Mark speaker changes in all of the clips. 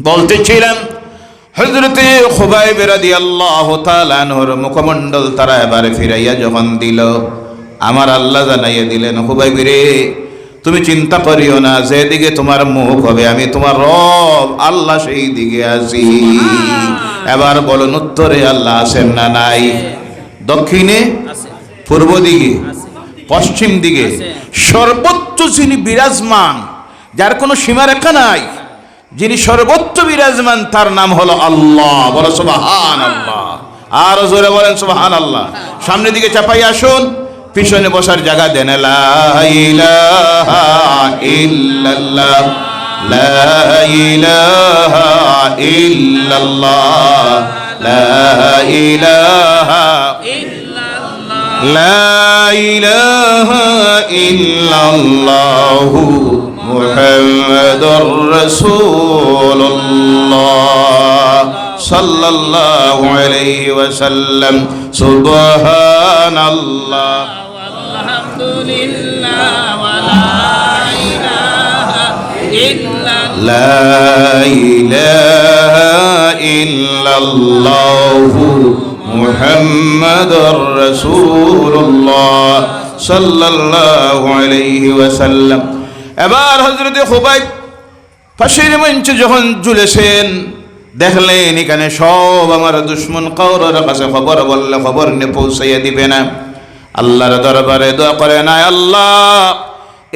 Speaker 1: বলতেছিলাম হজরতে খুবাই বেরাদি আল্লাহ তালানহর মুখমণ্ডল তারা এবার ফিরাইয়া যখন দিল আমার আল্লাহ জানাইয়া দিলেন খুবাই রে তুমি চিন্তা করিও না যেদিকে তোমার মুখ হবে আমি তোমার রব আল্লাহ সেই দিকে আসি এবার বলুন উত্তরে আল্লাহ আছেন না নাই? দক্ষিণে পূর্ব দিকে পশ্চিম দিকে সর্বোচ্চ যিনি বিরাজমান যার কোনো সীমারেখা নাই যিনি সর্বোচ্চ বিরাজমান, তার নাম হলো আল্লাহ। বলো সুবাহান আল্লাহ আর জোরে বলেন সুবাহান আল্লাহ সামনের দিকে চাপাই আসুন। পিছনে বসার জায়গা দেন। লা محمد رسول الله صلى الله عليه وسلم. سبحان الله.
Speaker 2: والحمد لله ولا إله إلا الله
Speaker 1: لا إله إلا الله محمد رسول الله صلى الله عليه وسلم. এবার হজরতে খুবাইব ফাঁসির মঞ্চে যখন ঝুলেছেন, দেখলেন এখানে সব আমার দুশ্মন কৌরের কাছে খবর বললে খবর নিয়ে পৌঁছাইয়া দিবে না। আল্লাহর দরবারে দোয়া করে, না আল্লাহ,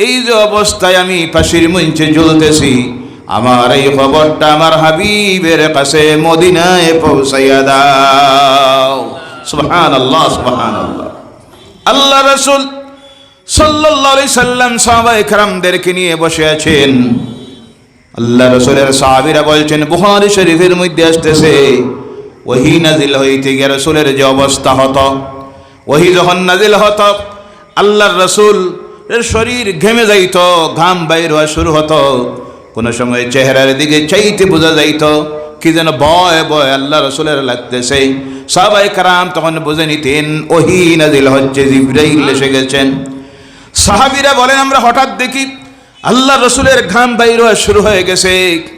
Speaker 1: এই যে অবস্থায় আমি ফাঁসির মঞ্চে ঝুলতেছি, আমার এই খবরটা আমার হাবিবের কাছে মদিনায় পৌঁছাইয়া দাও। সুবহান আল্লাহ সুবহান আল্লাহ আল্লাহ রসুল নিয়ে বসে আছেন। আল্লাহ রসুলের মধ্যে আসতেছে নাজিল হইতে রসুলের যে অবস্থা যখন নাজিল আল্লাহর রসুল শরীর ঘেমে যাইত, ঘাম বাইর হওয়া শুরু হতো। কোনো সময় চেহারার দিকে চাইতে বোঝা যাইত, কি যেন বয় বয় আল্লাহ রসুলের লাগতেছে। সবাই কারাম তখন বুঝে নিতেন, ওহি নাজিল হচ্ছে, জিব্রাইল এসে গেছেন। সাহাবিরা বলেন, আমরা হঠাৎ দেখি আল্লাহ রসুলের ঘাম বাইর শুরু হয়ে গেছে,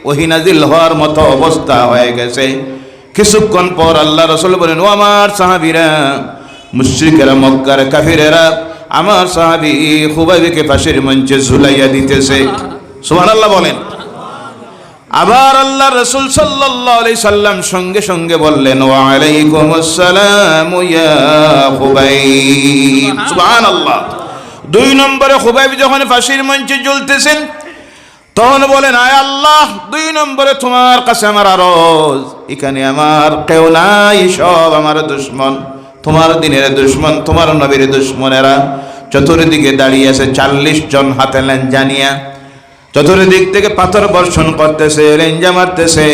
Speaker 1: ওহি নাজিল হওয়ার মতো অবস্থা হয়ে গেছে। কিছুক্ষণ পর আল্লাহ রসুল বলেন, ও আমার সাহাবিরা, মুশ্রিকেরা, মক্কার কাফিরেরা, আমার সাহাবি খুবাইবিকে ফাঁসির মঞ্চে ঝুলাইয়া দিতেছে। সুবহান আল্লাহ বলেন। আবার আল্লাহ রসুল আলাইহি সাল্লাম সঙ্গে সঙ্গে বললেন ওয়ালাইকুম আসসালাম ইয়া খুবাইব। সুবহানাল্লাহ। দুই নম্বরে খুবাইব যখন ফাঁসির মঞ্চে জ্বলতেছেন, তখন বলেন, আয় আল্লাহ, দুই নম্বরে তোমার কাছে আমার আরজ। এখানে আমার কেউ নাই, সব আমার দুশ্মন। তোমার দিনের দুশ্মন, তোমার নবীর দুশ্মনেরা। চতুর্দিকে দাঁড়িয়ে আছে চাল্লিশ জন হাতে লেন জানিয়া চতুর্দিক থেকে পাথর বর্ষণ করতেছে রেঞ্জা মারতেছে।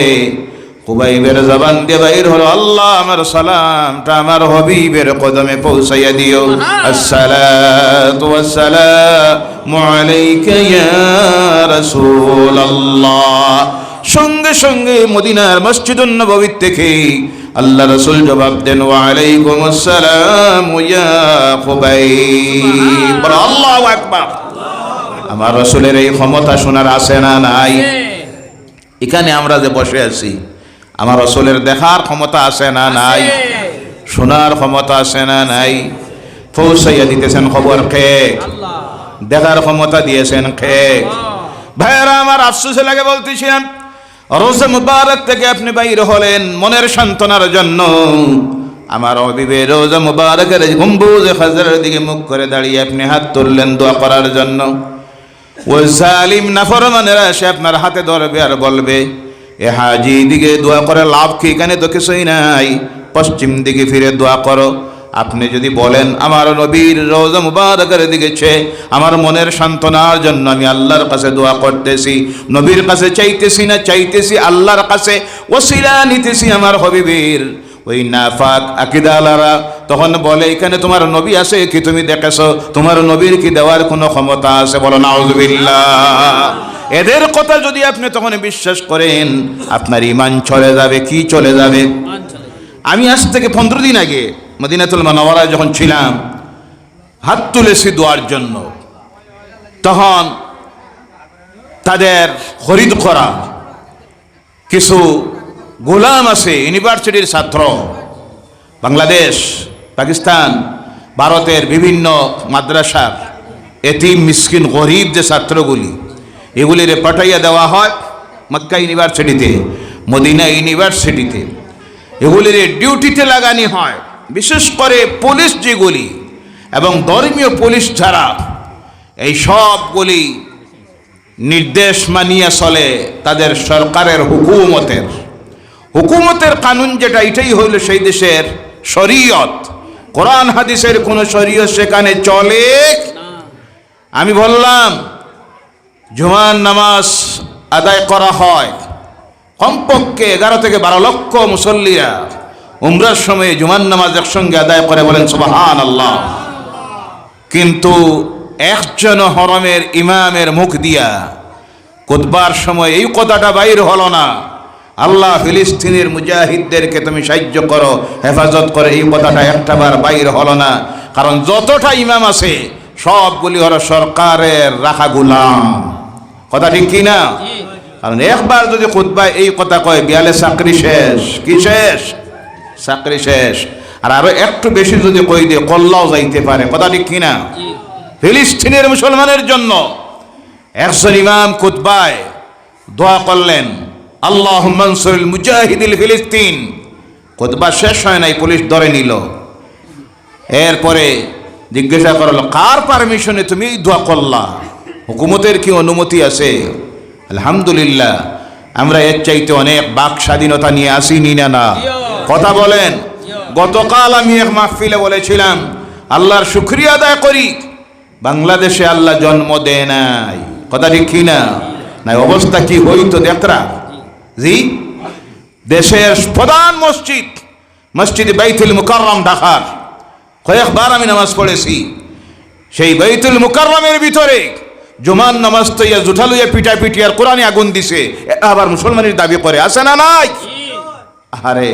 Speaker 1: হুবাইবের জবান দিয়ে বাইর হলো আল্লাহ আমার সালামটা আমার হবিবের কদমে পৌঁছাইয়া দিও। আসসালাতু ওয়াসসালামু আলাইকা ইয়া রাসূলুল্লাহ। সঙ্গে সঙ্গে মদিনার মসজিদুন নববী থেকে আল্লাহ রাসূল জবাব দেন ওয়া আলাইকুম আসসালাম ইয়া আল্লাহু আকবার। আমার রসুলের এই ক্ষমতা শোনার আছে না নাই। এখানে আমরা যে বসে আছি আমার রসুলের দেখার ক্ষমতা আছে না নাই শোনার ক্ষমতা আছে না নাই। পৌঁছাইয়া দিতেছেন খবর খে দেখার ক্ষমতা দিয়েছেন খে ভাইয়েরা আমার আফসোস লাগে বলতেছিলাম রোজে মুবারক থেকে আপনি বাইর হলেন মনের সান্ত্বনার জন্য। আমার অবিবে রোজা মুবারকের গম্বুজ হাজারের দিকে মুখ করে দাঁড়িয়ে আপনি হাত তুললেন দোয়া করার জন্য। ওই জালিম নাফরমানেরা সে আপনার হাতে ধরবে আর বলবে এ হাজি দিকে দোয়া করে লাভ কি? এখানে তো কিছুই নাই। পশ্চিম দিকে ফিরে দোয়া করো। আপনি যদি বলেন, আমার নবীর রোজা মুবারকের দিকে ছে আমার মনের সান্ত্বনার জন্য আমি আল্লাহর কাছে দোয়া করতেছি, নবীর কাছে চাইতেছি না, চাইতেছি আল্লাহর কাছে ওসিলা নিতেছি আমার হবিবীর। ওই নাফাক আকিদালারা তখন বলে, এখানে তোমার নবী আছে কি তুমি দেখেছ? তোমার নবীর কি দেওয়ার কোনো ক্ষমতা আছে? বলো, নাউজুবিল্লাহ। এদের কথা যদি আপনি তখন বিশ্বাস করেন, আপনার ইমান চলে যাবে, কি চলে যাবে? আমি আজ থেকে পনেরো দিন আগে মদিনাতুল মানওয়ারায় যখন ছিলাম, হাত তুলেছি দোয়ার জন্য। তখন তাদের খরিদ করা কিছু গোলাম আছে, ইউনিভার্সিটির ছাত্র। বাংলাদেশ, পাকিস্তান, ভারতের বিভিন্ন মাদ্রাসার এতিম, মিসকিন, গরিব যে ছাত্রগুলি এগুলির পাঠাইয়া দেওয়া হয় মক্কা ইউনিভার্সিটিতে, মদিনা ইউনিভার্সিটিতে। এগুলির ডিউটিতে লাগানি হয়, বিশেষ করে পুলিশ যেগুলি এবং ধর্মীয় পুলিশ যারা, এই সবগুলি নির্দেশ মানিয়ে চলে তাদের সরকারের হুকুমতের। হুকুমতের কানুন যেটা, এটাই হইল সেই দেশের শরীয়ত। কোরআন হাদিসের কোন শরীয়ত সেখানে চলে? আমি বললাম জুমান নামাজ আদায় করা হয়। কমপক্ষে এগারো থেকে বারো লক্ষ মুসল্লিরা উমরার সময়ে জুমান নামাজ একসঙ্গে আদায় করে বলেন সুবাহান আল্লাহ কিন্তু একজন হরমের ইমামের মুখ দিয়া কুতবার সময় এই কথাটা বাইর হলো না। আল্লাহ ফিলিস্তিনের মুজাহিদদেরকে তুমি সাহায্য করো, হেফাজত করে এই কথাটা একটাবার বাইর হলো না। কারণ যতটা ইমাম আছে, সবগুলি হলো সরকারের রাখা গুলাম। কথা ঠিক কি না কারণ একবার যদি খুতবায় এই কথা কয় বিয়ালে চাকরি শেষ। কি শেষ? চাকরি শেষ। আর আরও একটু বেশি যদি কই দিয়ে কল্লাও যাইতে পারে, কথা ঠিক কিনা? ফিলিস্তিনের মুসলমানের জন্য একজন ইমাম কুতবায় দোয়া করলেন আল্লাহ মনসুরুল মুজাহিদুল ফিলিস্তিন। কুতবা শেষ হয় নাই, পুলিশ ধরে নিল। এরপরে জিজ্ঞাসা করল, কার পারমিশনে তুমি দোয়া করলা? হুকুমতের কি অনুমতি আছে? আলহামদুলিল্লাহ, আমরা এর চাইতে অনেক বাক স্বাধীনতা নিয়ে আসিনি না না। কথা বলেন, গতকাল আমি এক মাহফিলে বলেছিলাম, আল্লাহর শুক্রিয়া আদায় করি, বাংলাদেশে আল্লাহ জন্ম দেয় নাই। কথা ঠিক কি না? নাই, অবস্থা কি হইতো দেখরা। জি? দেশের প্রধান মসজিদ মসজিদ বাইতুল মুকাররম, ঢাকার। কয়েকবার আমি নামাজ পড়েছি। সেই বাইতুল মুকাররমের ভিতরে জুমান নামাজ তো ইয়া জুঠালুইয়া পিটা পিটি আর কোরআনে আগুন দিছে। আবার মুসলমানের দাবি করে, আছে না নাই? আরে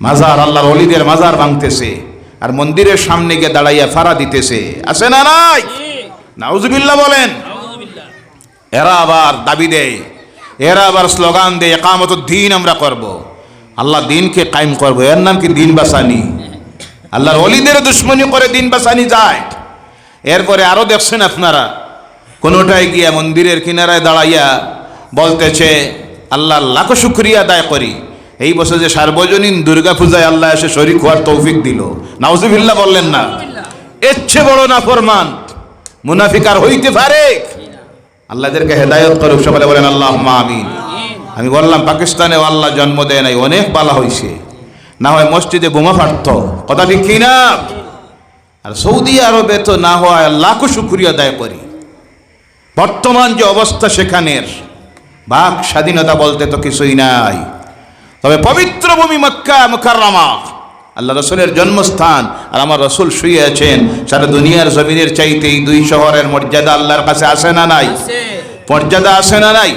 Speaker 1: মাজার আল্লাহর অলিদের মাজার ভাঙতেছে, আর মন্দিরের সামনে গিয়ে দাঁড়াইয়া ফাড়া দিতেছে, আছে না নাই? নাউজুবিল্লাহ বলেন। এরা আবার দাবি দেয়, এরা আবার স্লোগান দেয় একামত দিন আমরা করব। আল্লাহ দিনকে কায়েম করব, এর নাম কি দিন বাসানি আল্লাহর অলিদের দুশ্মনী করে দিন বাসানি যায়। এরপরে আরও দেখছেন আপনারা কোনোটায় গিয়া মন্দিরের কিনারায় দাঁড়াইয়া বলতেছে, আল্লাহ লাখো শুক্রিয়া আদায় করি। এই বছর যে সার্বজনীন দুর্গা পূজায় আল্লাহ এসে শরিক হওয়ার তৌফিক দিল। নাউজুবিল্লাহ বললেন না। এর চেয়ে বড় না ফরমান মুনাফিকার হইতে পারে? আল্লাহদেরকে হেদায়ত করুক সকলে বলেন আল্লাহ আমিন। আমি বললাম, পাকিস্তানেও আল্লাহ জন্ম দেয় নাই, অনেক বালা হয়েছে না হয় মসজিদে বোমা ফাটত। কথা ঠিক কি না আর সৌদি আরবে তো না হয় লাখো শুক্রিয়া আদায় করি। বর্তমান যে অবস্থা সেখানের বাক স্বাধীনতা বলতে তো কিছুই নাই। তবে পবিত্র ভূমি মক্কা মুকাররমা আল্লাহ রসুলের জন্মস্থান আর আমার রসুল শুয়ে আছেন সারা দুনিয়ার জমিনের চাইতে এই দুই শহরের মর্যাদা আল্লাহর কাছে আসে না নাই? মর্যাদা আসে না নাই?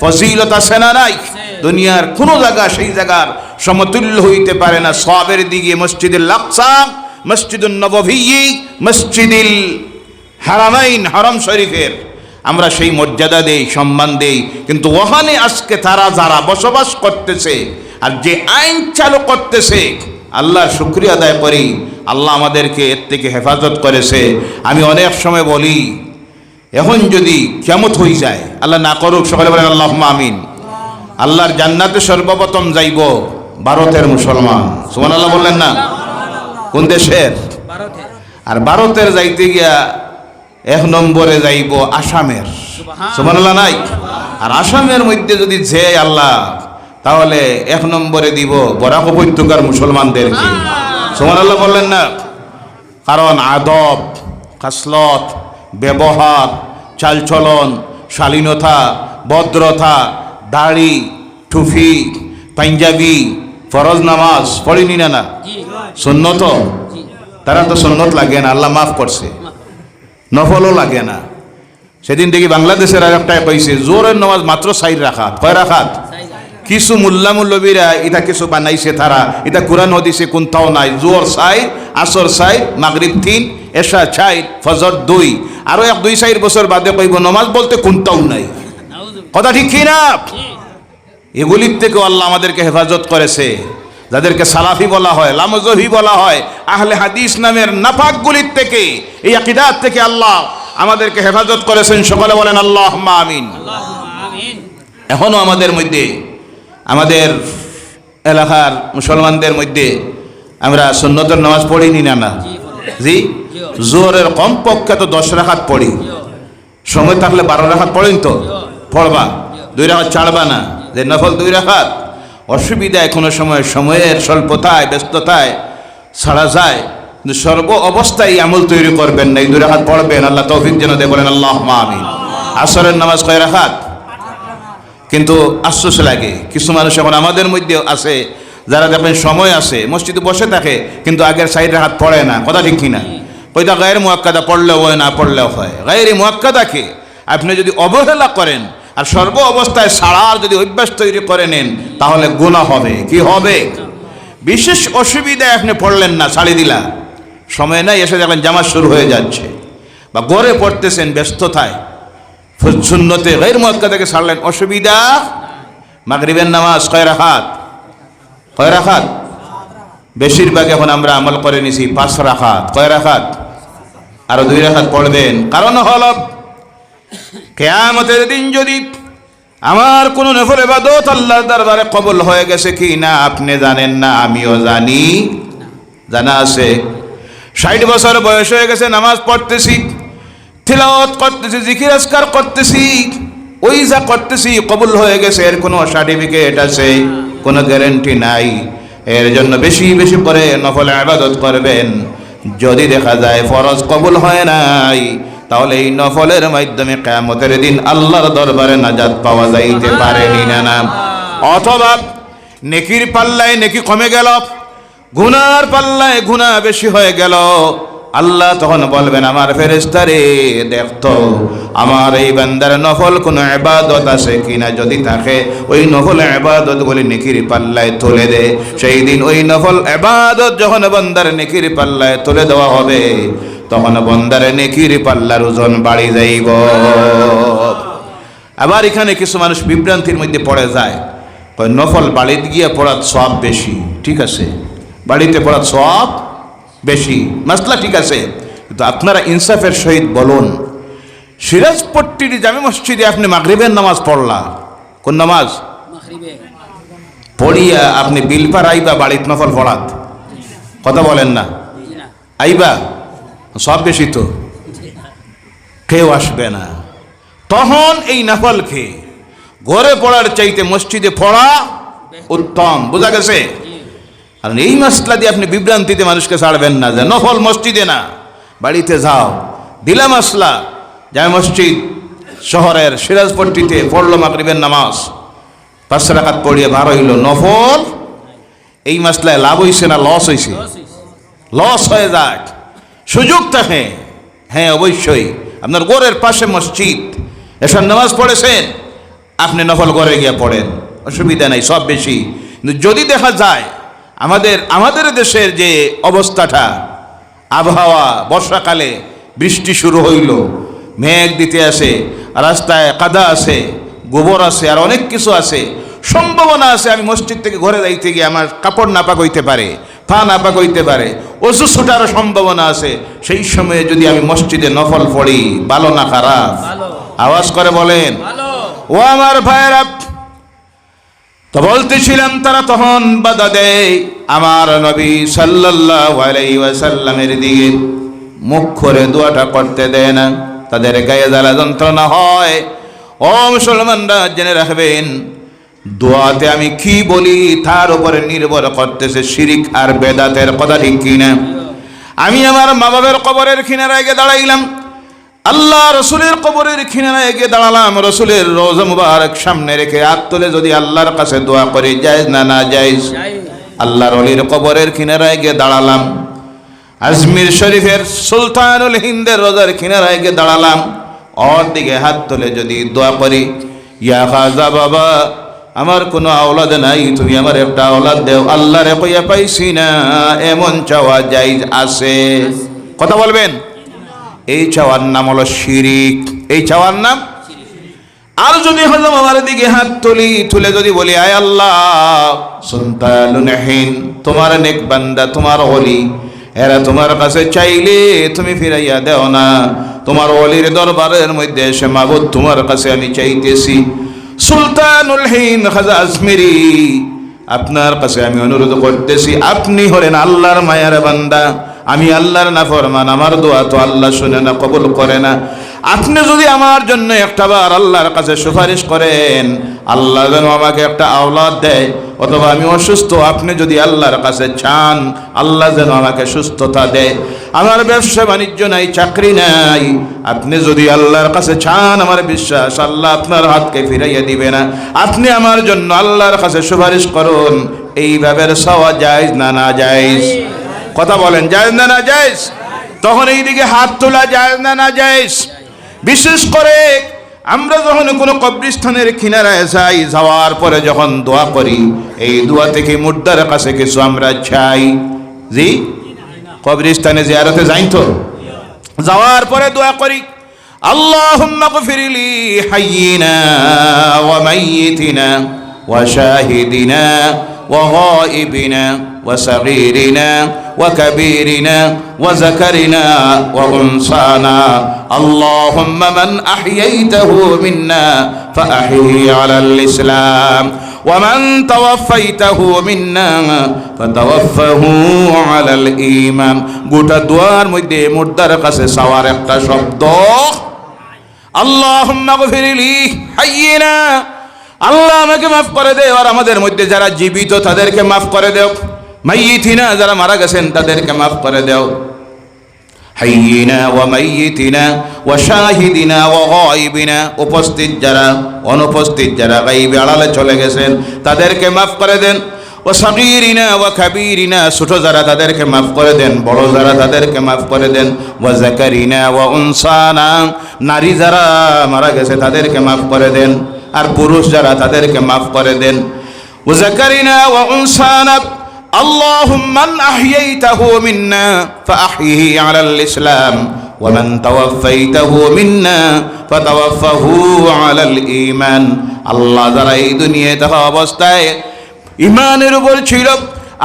Speaker 1: ফজিলত আসে না নাই? দুনিয়ার কোন জায়গা সেই জায়গার সমতুল্য হইতে পারে না। সবের দিকে মসজিদুল লাকসা মসজিদুল নবভি মসজিদুল হারামাইন হারাম শরীফের আমরা সেই মর্যাদা দেই সম্মান দেই। কিন্তু ওখানে আজকে তারা যারা বসবাস করতেছে আর যে আইন চালু করতেছে আল্লাহর শুক্রিয়া আদায় করি। আল্লাহ আমাদেরকে এর থেকে হেফাজত করেছে। আমি অনেক সময় বলি এখন যদি কেমত হয়ে যায় আল্লাহ না করুক সকালে বলেন আল্লাহ আমিন। আল্লাহর জান্নাতে সর্বপ্রথম যাইব ভারতের মুসলমান। সুমান আল্লাহ বললেন না? কোন দেশের? আর ভারতের যাইতে গিয়া এক নম্বরে যাইব আসামের। সুবহানাল্লাহ নাই? আর আসামের মধ্যে যদি যে আল্লাহ তাহলে এক নম্বরে দিব বরাক উপত্যকার মুসলমানদেরকে। সুবহানাল্লাহ বললেন না? কারণ আদব খাসলত ব্যবহার চালচলন শালীনতা ভদ্রতা দাড়ি টুফি পাঞ্জাবি ফরজ নামাজ পড়িনি না না? সুন্নত? তারা তো সুন্নত লাগে না আল্লাহ মাফ করছে। নফলও লাগে না। সেদিন দেখি বাংলাদেশের আর একটা কইছে জোরের নামাজ মাত্র সাইড রাখাত। কয় রাখাত? কিছু মুল্লা মুল্লবীরা এটা কিছু বানাইছে তারা এটা কোরআন হদিসে কোনটাও নাই। জোর সাই আসর সাই মাগরিব তিন এশা চাই ফজর দুই। আরও এক দুই চার বছর বাদে কইব নমাজ বলতে কোনটাও নাই। কথা ঠিক কি না এগুলির থেকেও আল্লাহ আমাদেরকে হেফাজত করেছে। যাদেরকে সালাফি বলা হয়, লামজহি বলা হয়, আহলে হাদিস নামের নাফাকগুলির থেকে, এই আকিদাত থেকে আল্লাহ আমাদেরকে হেফাজত করেছেন। সকলে বলেন আল্লাহ আমিন। এখনও আমাদের মধ্যে, আমাদের এলাকার মুসলমানদের মধ্যে আমরা সুন্নতের নামাজ পড়িনি না না? জি? জোরের কমপক্ষে তো দশ রাখাত পড়ি। সময় থাকলে বারো রাখাত পড়েন তো? পড়বা। দুই রাখাত ছাড়বা না। যে নফল দুই রাখাত অসুবিধায় কোনো সময়, সময়ের স্বল্পতায়, ব্যস্ততায় ছাড়া যায়। কিন্তু সর্ব অবস্থায় আমল তৈরি করবেন না, এই দুই রাখাত পড়বেন। আল্লাহ তৌফিক যেন দে আল্লাহ আমিন। আসরের নামাজ কয় রাখাত কিন্তু আশ্বাস লাগে, কিছু মানুষ এখন আমাদের মধ্যে আছে, যারা দেখবেন সময় আছে, মসজিদে বসে থাকে, কিন্তু আগের সাইডে হাত পড়ে না, কথা ঠিক কিনা? ওইটা গায়ের মুয়াক্কাদা পড়লেও হয়, না পড়লেও হয়? গায়ের মুয়াক্কাদাকে আপনি যদি অবহেলা করেন আর সর্ব অবস্থায় সাড়ার যদি অভ্যাস তৈরি করে নেন, তাহলে গুণা হবে। কি হবে? বিশেষ অসুবিধায় আপনি পড়লেন না ছাড়ি দিলা। সময় নাই, এসে দেখেন জামা শুরু হয়ে যাচ্ছে। বা গড়ে পড়তেছেন ব্যস্ততায়। শূন্যতে গৈর মক্কা থেকে ছাড়লেন অসুবিধা? মাগরিবের নামাজ কয় রাখাত কয় রাখাত বেশিরভাগ এখন আমরা আমল করে নিছি পাঁচ রাখাত কয় রাখাত আরও দুই রাখাত পড়বেন। কারণ হল কেয়ামতের দিন যদি আমার কোনো নফল এবাদত আল্লাহর দরবারে কবল হয়ে গেছে কি না আপনি জানেন না, আমিও জানি জানা আছে। ষাট বছর বয়স হয়ে গেছে, নামাজ পড়তেছি, তিলাওয়াত করতেছি, জিকির আজকার করতেছি ওই যা করতেছি, কবুল হয়ে গেছে, এর কোনো সার্টিফিকেট আছে, কোনো গ্যারেন্টি নাই। এর জন্য বেশি বেশি করে নফল আবাদত করবেন। যদি দেখা যায় ফরজ কবুল হয় নাই তাহলে এই নফলের মাধ্যমে কেমতের দিন আল্লাহর দরবারে নাজাদ পাওয়া যাইতে পারেনি না না। অথবা নেকির পাল্লায় নেকি কমে গেল, গুনার পাল্লায় ঘুনা বেশি হয়ে গেল। আল্লাহ তখন বলবেন, আমার ফেরেস্তারে দেখতো আমার এই বান্দার নফল কোনো এবাদত আছে কিনা? যদি থাকে ওই নফল এবাদত বলে নেকির পাল্লায় তুলে দে, সেই দিন ওই নফল এবাদত যখন বন্দার নেকির পাল্লায় তুলে দেওয়া হবে, তখন বন্দার নেকির পাল্লার ওজন বাড়ি যাইব। আবার এখানে কিছু মানুষ বিভ্রান্তির মধ্যে পড়ে যায়। নফল বাড়িতে গিয়ে পড়ার সব বেশি, ঠিক আছে? বাড়িতে পড়ার সব বেশি। মাসলা ঠিক আছে কিন্তু আপনারা ইনসাফের সহিত বলুন। সিরাজপট্টির জামে মসজিদে আপনি মাগরিবের নামাজ পড়লা। কোন নামাজ? পড়িয়া আপনি বিলপার আইবা বাড়িত নফল পড়াত কথা বলেন না। আইবা? সব বেশি তো। কেউ আসবে না। তখন এই নফল খেয়ে ঘরে পড়ার চাইতে মসজিদে পড়া উত্তম। বোঝা গেছে? আর এই মশলা দিয়ে আপনি বিভ্রান্তিতে মানুষকে ছাড়বেন না যে নফল মসজিদে না, বাড়িতে যাও। দিলা মশলা যায় মসজিদ, শহরের সিরাজপট্টিতে পড়ল মাগরিবের নামাজ। পাঁচশো টাকাত পড়িয়ে বার হইল, নফল। এই মশলায় লাভ হইছে না লস হইছে? লস হয়ে যাক। সুযোগ থাকে হ্যাঁ। অবশ্যই। আপনার গোরের পাশে মসজিদ। এসব নামাজ পড়েছেন? আপনি নফল ঘরে গিয়ে পড়েন। অসুবিধা নাই, সব বেশি। কিন্তু যদি দেখা যায় আমাদের আমাদের দেশের যে অবস্থাটা আবহাওয়া বর্ষাকালে বৃষ্টি শুরু হইল মেঘ দিতে আসে রাস্তায় কাদা আছে গোবর আছে আর অনেক কিছু আছে সম্ভাবনা আছে আমি মসজিদ থেকে ঘরে যাইতে গিয়ে আমার কাপড় নাপাক হইতে পারে পা নাপাক হইতে পারে অজু ছুটারও সম্ভাবনা আছে। সেই সময়ে যদি আমি মসজিদে নফল পড়ি ভালো না খারাপ আওয়াজ করে বলেন ও আমার ভাইয়েরা তো বলতেছিলাম তারা তখন বাধা দেয় আমার নবী ওয়াসাল্লামের দিকে। মুখ করে দোয়াটা করতে দেয় না, তাদের গায়ে জ্বালা যন্ত্রণা হয়। ও মুসলমানরা জেনে রাখবেন, দোয়াতে আমি কি বলি তার উপরে নির্ভর করতেছে শিরিক আর বেদাতের কথা ঠিক কিনা। আমি আমার মা বাবার কবরের কিনারায় গিয়ে দাঁড়াইলাম আল্লাহ রসুলের কবরের কিনারায় গিয়ে দাঁড়ালাম, রসুলের রোজ মুবারক সামনে রেখে হাত তুলে যদি আল্লাহর কাছে দোয়া করি, যাইজ না না যাইজ?
Speaker 2: যাই
Speaker 1: আল্লাহর অলির কবরের কিনারায় গিয়ে দাঁড়ালাম। আজমির শরীফের সুলতানুল হিন্দের রোজার কিনারায় গিয়ে দাঁড়ালাম। ওর দিকে হাত তুলে যদি দোয়া করি, ইয়া খাজা বাবা, আমার কোনো আওলাদ নাই, তুমি আমার একটা আওলাদ দেও। আল্লাহরে কইয়া পাইছি না, এমন চাওয়া যাইজ আছে। কথা বলবেন? এই চাওয়ার নাম হলো শিরিক। এই চাওয়ার নাম? আর যদি হজম আমার দিকে হাত তুলি, তুলে যদি বলি, আয় আল্লাহ সন্তানুনহীন তোমার নেক বান্দা, তোমার অলি এরা তোমার কাছে চাইলে তুমি ফিরাইয়া দেও না। তোমার অলির দরবারের মধ্যে এসে মাবুদ তোমার কাছে আমি চাইতেছি। সুলতানুল হিন, খাজা আজমিরি, আপনার কাছে আমি অনুরোধ করতেছি, আপনি হলেন আল্লাহর মায়ার বান্দা। আমি আল্লাহর নাফরমান, আমার দোয়া তো আল্লাহ শুনে না, কবুল করে না। আপনি যদি আমার জন্য একটা বার আল্লাহর কাছে সুপারিশ করেন, আল্লাহ যেন আমাকে একটা আওলাদ দেয়, অথবা আমি অসুস্থ, আপনি যদি আল্লাহর কাছে চান, আল্লাহ যেন আমাকে সুস্থতা দেয়। আমার ব্যবসা বাণিজ্য নাই, চাকরি নাই, আপনি যদি আল্লাহর কাছে চান, আমার বিশ্বাস, আল্লাহ আপনার হাতকে ফিরাইয়া দিবে না। আপনি আমার জন্য আল্লাহর কাছে সুপারিশ করুন এইভাবে সওয়া যায় না না যায় কথা বলেন যায় না না যায় তখন এইদিকে হাত তোলা যায় না না যায় বিশেষ করে আমরা যখন কোনো কবরিস্থানের কিনারায় যাই যাওয়ার পরে যখন দোয়া করি এই দোয়া থেকে মুর্দার কাছে কিছু আমরা চাই জি কবরিস্তানে জিয়ারতে যাই তো যাওয়ার পরে দোয়া করি اللهم اغفر لي حينا وميتنا وشاهدنا وغائبنا وصغيرنا وكبيرنا وذكرنا وانثانا اللهم من احييته منا فاحيه على الاسلام ومن توفيته منا فتوفه على الايمان গোটা দোয়ার মধ্যে মুর্দার কাছে সাওয়ার একটা শব্দ আল্লাহুম্মা গফিরলি হাইয়িনা আল্লাহ আমাকে মাফ করে দে আর আমাদের মধ্যে যারা জীবিত তাদেরকে মাফ করে দেও মাইয়িতিনা যারা মারা গেছেন, তাদেরকে মাফ করে দেও। হাইয়িনা ওয়া মাইয়িতিনা ওয়া শাহিদিনা ওয়া গায়বিনা। উপস্থিত যারা, অনুপস্থিত যারা গায়বে আড়ালে চলে গেছেন, তাদেরকে মাফ করে দেন। ও সাগিরিনা ওয়া কাবীরিনা ছোট যারা তাদেরকে মাফ করে দেন, বড় যারা তাদেরকে মাফ করে দেন। ওয়া যাকারিনা ওয়া উনসানা, নারী যারা মারা গেছে, তাদেরকে মাফ করে দেন। আর পুরুষ যারা তাদেরকে মাফ করে দেন। ওয়া যাকারিনা ওয়া উনসানা اللهم من أحييته منا فأحيه على الإسلام ومن توفيته منا فتوفه على الإيمان আল্লাহ যারা এই দুনিয়ায় থাকা অবস্থায় ইমানের উপর ছিল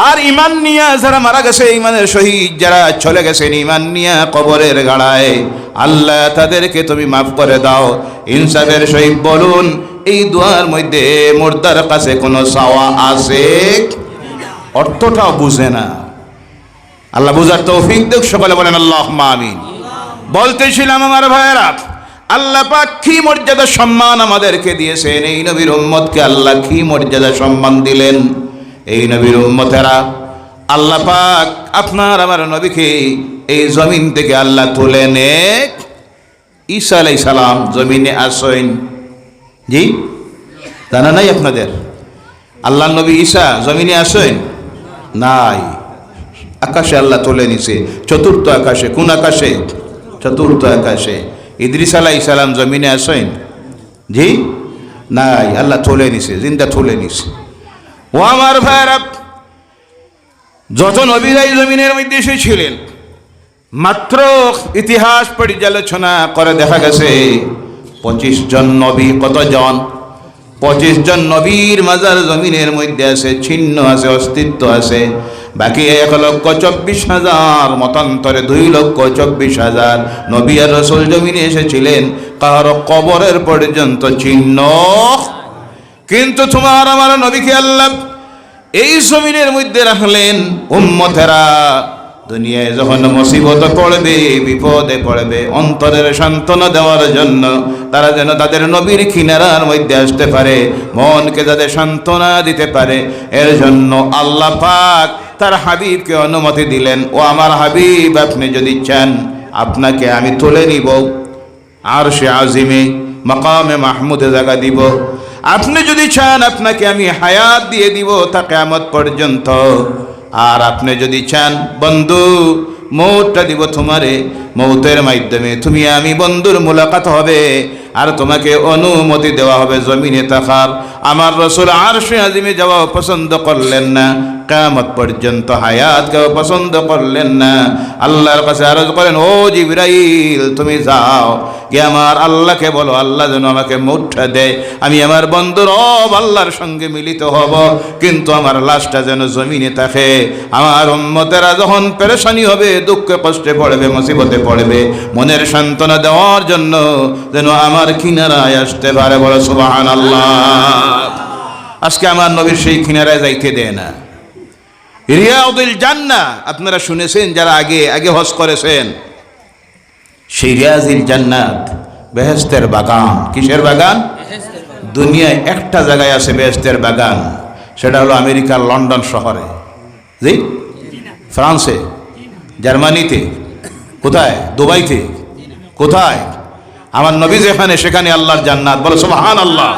Speaker 1: আর ইমান নিয়া যারা মারা গেছে ইমানের শহীদ যারা চলে গেছেন ইমান নিয়া কবরের গাড়ায় আল্লাহ তাদেরকে তুমি মাফ করে দাও ইনসাফের সহিত বলুন এই দোয়ার মধ্যে মুর্দার কাছে কোনো সাওয়া আছে অর্থটাও বুঝে না। আল্লাহ বুঝার তৌফিক দেখ সকলে বলেন আল্লাহ আমিন। বলতেছিলাম আমার ভাইয়েরা, আল্লাহ পাক কি মর্যাদা সম্মান আমাদেরকে দিয়েছেন? এই নবীর উম্মতকে আল্লাহ কি মর্যাদা সম্মান দিলেন? এই নবীর উম্মতেরা, আল্লাহ পাক আপনার আমার নবীকে এই জমিন থেকে আল্লাহ তুলে নে ঈসা আলাই সালাম জমিনে আসেন জি? জানা নাই আপনাদের? আল্লাহ নবী ঈসা জমিনে আসেন নাই। আকাশে আল্লাহ তুলে নিছে। চতুর্থ আকাশে, কোন আকাশে? চতুর্থ আকাশে। ইদ্রিস আলাহ ইসালাম জমিনে আসেন জি? নাই, আল্লাহ তুলে নিছে, জিন্দা তুলে নিছে। ও আমার ভাইরা যত নবীরাই জমিনের মধ্যে এসেছিলেন, মাত্র ইতিহাস পর্যালোচনা করে দেখা গেছে, পঁচিশ জন নবী কতজন? পঁচিশ জন নবীর মাজার জমিনের মধ্যে আছে, ছিন্ন আছে, অস্তিত্ব আছে। বাকি এক লক্ষ চব্বিশ হাজার, মতান্তরে দুই লক্ষ চব্বিশ হাজার নবী আর রসুল জমিনে এসেছিলেন। কারও কবরের পর্যন্ত চিহ্ন কিন্তু তোমার আমার নবীকে আল্লাহ এই জমিনের মধ্যে রাখলেন উম্মতেরা। দুনিয়ায় যখন মুসিবত পড়বে, বিপদে পড়বে, অন্তরের সান্ত্বনা দেওয়ার জন্য তারা যেন তাদের নবীর কিনারার মধ্যে আসতে পারে, মনকে যাদের সান্ত্বনা দিতে পারে। এর জন্য আল্লাহ পাক তার হাবিবকে অনুমতি দিলেন, ও আমার হাবিব, আপনি যদি চান, আপনাকে আমি তুলে নিব। আর সে আজিমে মকামে মাহমুদে জায়গা দিব। আপনি যদি চান, আপনাকে আমি হায়াত দিয়ে দিব তা কেমত পর্যন্ত। আর আপনি যদি চান, বন্ধু, মৌতটা দিব তোমারে। মৌতের মাধ্যমে তুমি আমি বন্ধুর মোলাকাত হবে, আর তোমাকে অনুমতি দেওয়া হবে জমিনে থাকার আমার রসুল আর সে আজিমে যাওয়া পছন্দ করলেন না। কামত পর্যন্ত হায়াত কেউ পছন্দ করলেন না। আল্লাহর কাছে আরজ করেন, ও জিব্রাইল, তুমি যাও। গিয়ে আমার আল্লাহকে বলো, আল্লাহ যেন আমাকে মুঠা দেয় আমি আমার বন্ধু রব, আল্লাহর সঙ্গে মিলিত হব। কিন্তু আমার লাশটা যেন জমিনে থাকে। আমার উম্মতেরা যখন পেরেশানি হবে, দুঃখে কষ্টে পড়বে, মুসিবতে পড়বে, মনের সান্ত্বনা দেওয়ার জন্য যেন আমার কিনারায় আসতে পারে। বলো সুবাহান আল্লাহ আজকে আমার নবীর সেই কিনারায় যাইতে দেয় না। রিয়াউদুল জান্না আপনারা শুনেছেন যারা আগে আগে হজ করেছেন? সেই রিয়াজিল জান্নাত বেহেস্তের বাগান। কিসের বাগান? দুনিয়ায় একটা জায়গায় আছে বেহেস্তের বাগান। সেটা হলো আমেরিকার লন্ডন শহরে। জি? ফ্রান্সে। জার্মানিতে। কোথায়? দুবাইতে। কোথায়? আমার নবী যেখানে, সেখানে আল্লাহর জান্নাত। বলো সুবহান আল্লাহ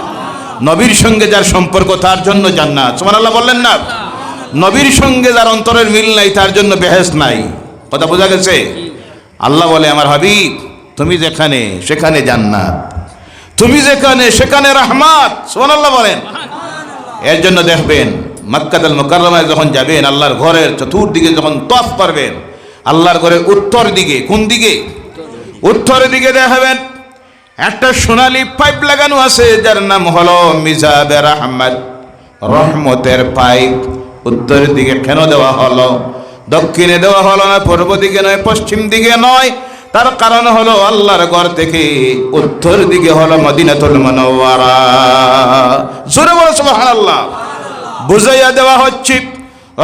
Speaker 1: নবীর সঙ্গে যার সম্পর্ক, তার জন্য জান্নাত। সুবহান আল্লাহ বললেন না? নবীর সঙ্গে যার অন্তরের মিল নাই, তার জন্য বেহেস নাই। কথা বোঝা গেছে? আল্লাহ বলে, আমার হাবিব, তুমি যেখানে, সেখানে জান্নাত। তুমি যেখানে, সেখানে রাহমাত। সুবহান আল্লাহ বলেন। এর জন্য দেখবেন, মক্কাতুল মুকাররমায় যখন যাবেন, আল্লাহর ঘরের চতুর্দিকে যখন তফ করবেন, আল্লাহর ঘরের উত্তর দিকে, কোন দিকে? উত্তরের দিকে দেখাবেন, একটা সোনালী পাইপ লাগানো আছে, যার নাম হলো মিজাবে রাহমাত, রহমতের পাইপ। উত্তরের দিকে কেন দেওয়া হলো? দক্ষিণে দেওয়া হলো না, পূর্ব দিকে নয়, পশ্চিম দিকে নয়। তার কারণ হলো আল্লাহর ঘর থেকে উত্তর দিকে হলো মদিনাতুল মনোয়ারা জোরে বলো, সুবহানাল্লাহ। বুঝাইয়া দেওয়া হচ্ছে,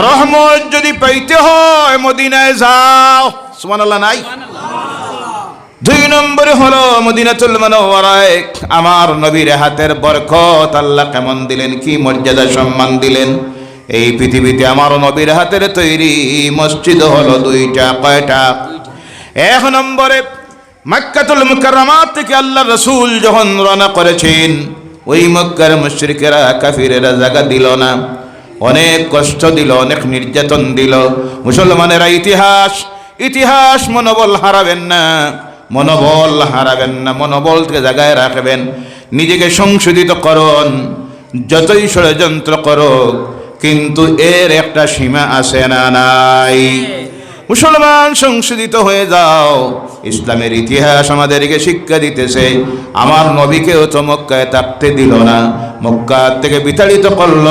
Speaker 1: রহমত যদি পাইতে হয় মদিনায় যাও। সুবহানাল্লাহ নাই? দুই নম্বরে হলো মদিনাতুল মনোয়ারায় আমার নবীর হাতের বরকত আল্লাহ কেমন দিলেন, কি মর্যাদা সম্মান দিলেন। এই পৃথিবীতে আমার নবীর হাতের তৈরি মসজিদ হলো দুইটা, কয়টা? এক নম্বরে মক্কাতুল মুকাররমাত থেকে আল্লাহ রসুল যখন রওনা করেছেন, ওই মক্কার মুশরিকেরা, কাফিরেরা জায়গা দিল না। অনেক কষ্ট দিল, অনেক নির্যাতন দিল। মুসলমানেরা ইতিহাস ইতিহাস মনোবল হারাবেন না, মনোবল হারাবেন না, মনোবলকে জায়গায় রাখবেন। নিজেকে সংশোধিত করুন, যতই ষড়যন্ত্র করো কিন্তু এর একটা সীমা আছে না নাই। মুসলমান সংশোধিত হয়ে যাও। ইসলামের ইতিহাস আমাদেরকে শিক্ষা দিতেছে। আমার নবীকেও তো মক্কায় থাকতে দিল না। মক্কা থেকে বিতাড়িত করল।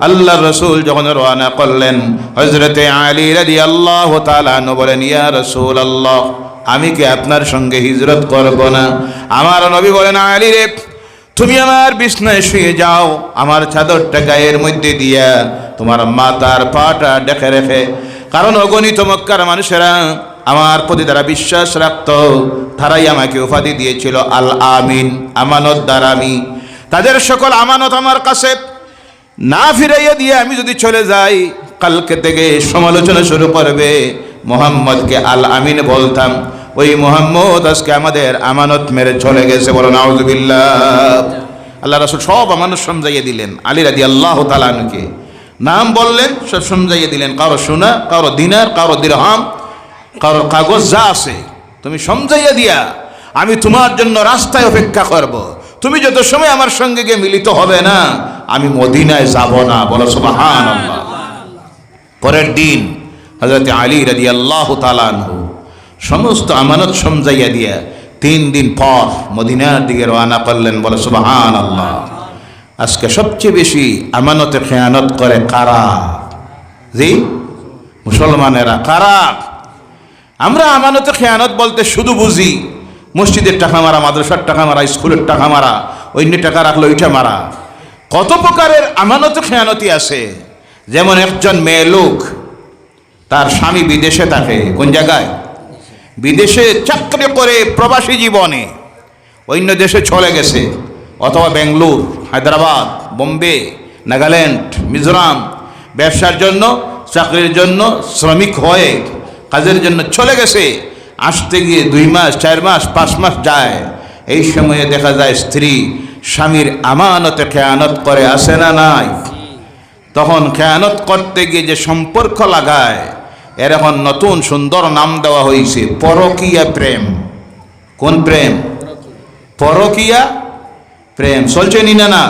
Speaker 1: আল্লাহ রসুল যখন রওনা করলেন হজরতে আলী রাদি আল্লাহ তালানো বলেন, ইয়া রসুল আল্লাহ আমি কি আপনার সঙ্গে হিজরত করব না? আমার নবী বলেন, আলী রে তুমি আমার বিছনায় শুয়ে যাও, আমার চাদরটা গায়ের মধ্যে দিয়া। তোমার মাতার পাটা ডেকে রেখে, কারণ অগণিত মক্কার মানুষেরা আমার প্রতি তারা বিশ্বাস রাখত। তারাই আমাকে উপাধি দিয়েছিল, আল আমিন, আমানত দারামি তাদের সকল আমানত আমার কাছে। না ফিরাইয়া দিয়ে আমি যদি চলে যাই, কালকে থেকে সমালোচনা শুরু করবে। মোহাম্মদকে আল আমিন বলতাম ওই মোহাম্মদ আজকে আমাদের আমানত মেরে চলে গেছে বলো, নাউজুবিল্লাহ। আল্লাহ রাসুল সব আমানত সমঝাইয়ে দিলেন। আলী রাদি আল্লাহ তালানুকে নাম বললেন, সব সমঝাইয়ে দিলেন। কারও সোনা, কারও দিনার, কারও দিরহাম, কারও কাগজ যা আছে, তুমি সমঝাইয়া দিয়া, আমি তোমার জন্য রাস্তায় অপেক্ষা করব। তুমি যত সময় আমার সঙ্গে গিয়ে মিলিত হবে না, আমি মদিনায় যাব না, বলো সুবাহান পরের দিন হজরত আলী রাজি আল্লাহ তালানহু সমস্ত আমানত সমজাইয়া দিয়া তিন দিন পর মদিনার দিকে রওনা করলেন, বলে সুবাহান আল্লাহ আজকে সবচেয়ে বেশি আমানতে খেয়ানত করে কারা? জি? মুসলমানেরা। কারা? আমরা আমানতে খেয়ানত বলতে শুধু বুঝি মসজিদের টাকা মারা, মাদ্রাসার টাকা মারা, স্কুলের টাকা মারা, অন্য টাকা রাখল ওইটা মারা। কত প্রকারের আমানত খেয়ানতি আছে। যেমন একজন মেয়ে লোক, তার স্বামী বিদেশে থাকে, কোন জায়গায়? বিদেশে চাকরি করে প্রবাসী জীবনে অন্য দেশে চলে গেছে, অথবা বেঙ্গলোর, হায়দ্রাবাদ, বোম্বে, নাগাল্যান্ড, মিজোরাম, ব্যবসার জন্য, চাকরির জন্য শ্রমিক হয়ে কাজের জন্য চলে গেছে, আসতে গিয়ে দুই মাস, চার মাস, পাঁচ মাস যায়। এই সময়ে দেখা যায় স্ত্রী স্বামীর আমানতে খেয়ানত করে, আসে না নাই। তখন খেয়ানত করতে গিয়ে যে সম্পর্ক লাগায় এর এখন নতুন সুন্দর নাম দেওয়া হয়েছে, পরকিয়া প্রেম। কোন প্রেম? পরকিয়া প্রেম। চলছে নি না